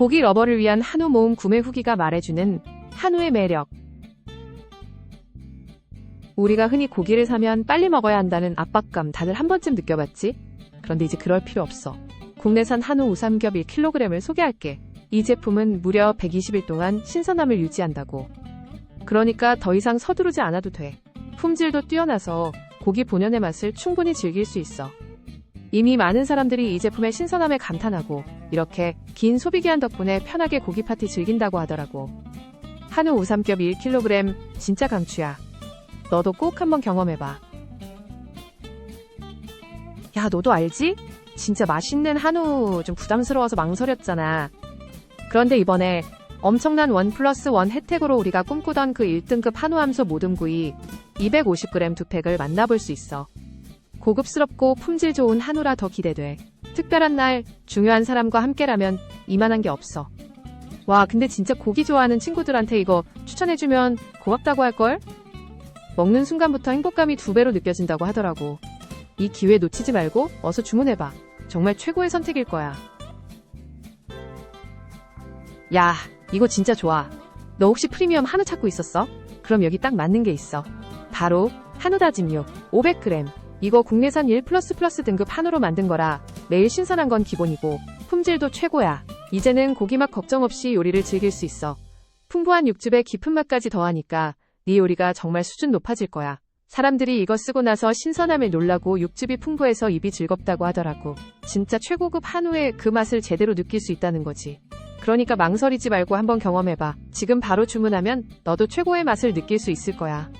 고기 러버를 위한 한우 모음 구매 후기가 말해주는 한우의 매력. 우리가 흔히 고기를 사면 빨리 먹어야 한다는 압박감 다들 한 번쯤 느껴봤지? 그런데 이제 그럴 필요 없어. 국내산 한우 우삼겹 1kg을 소개할게. 이 제품은 무려 120일 동안 신선함을 유지한다고. 그러니까 더 이상 서두르지 않아도 돼. 품질도 뛰어나서 고기 본연의 맛을 충분히 즐길 수 있어. 이미 많은 사람들이 이 제품의 신선함에 감탄하고 이렇게 긴 소비 기한 덕분에 편하게 고기 파티 즐긴다고 하더라고. 한우 우삼겹 1kg 진짜 강추야. 너도 꼭 한번 경험해봐. 야, 너도 알지? 진짜 맛있는 한우 좀 부담스러워서 망설였잖아. 그런데 이번에 엄청난 원 플러스 원 혜택으로 우리가 꿈꾸던 그 1등급 한우 함소 모듬구이 250g 두 팩을 만나볼 수 있어. 고급스럽고 품질 좋은 한우라 더 기대돼. 특별한 날, 중요한 사람과 함께라면 이만한 게 없어. 와, 근데 진짜 고기 좋아하는 친구들한테 이거 추천해주면 고맙다고 할걸? 먹는 순간부터 행복감이 두 배로 느껴진다고 하더라고. 이 기회 놓치지 말고 어서 주문해봐. 정말 최고의 선택일 거야. 야, 이거 진짜 좋아. 너 혹시 프리미엄 한우 찾고 있었어? 그럼 여기 딱 맞는 게 있어. 바로 한우 다짐 육 500g. 이거 국내산 1 플러스 플러스 등급 한우로 만든 거라 매일 신선한 건 기본이고 품질도 최고야. 이제는 고기 맛 걱정 없이 요리를 즐길 수 있어. 풍부한 육즙에 깊은 맛까지 더하니까 네 요리가 정말 수준 높아질 거야. 사람들이 이거 쓰고 나서 신선함에 놀라고 육즙이 풍부해서 입이 즐겁다고 하더라고. 진짜 최고급 한우의 그 맛을 제대로 느낄 수 있다는 거지. 그러니까 망설이지 말고 한번 경험해봐. 지금 바로 주문하면 너도 최고의 맛을 느낄 수 있을 거야.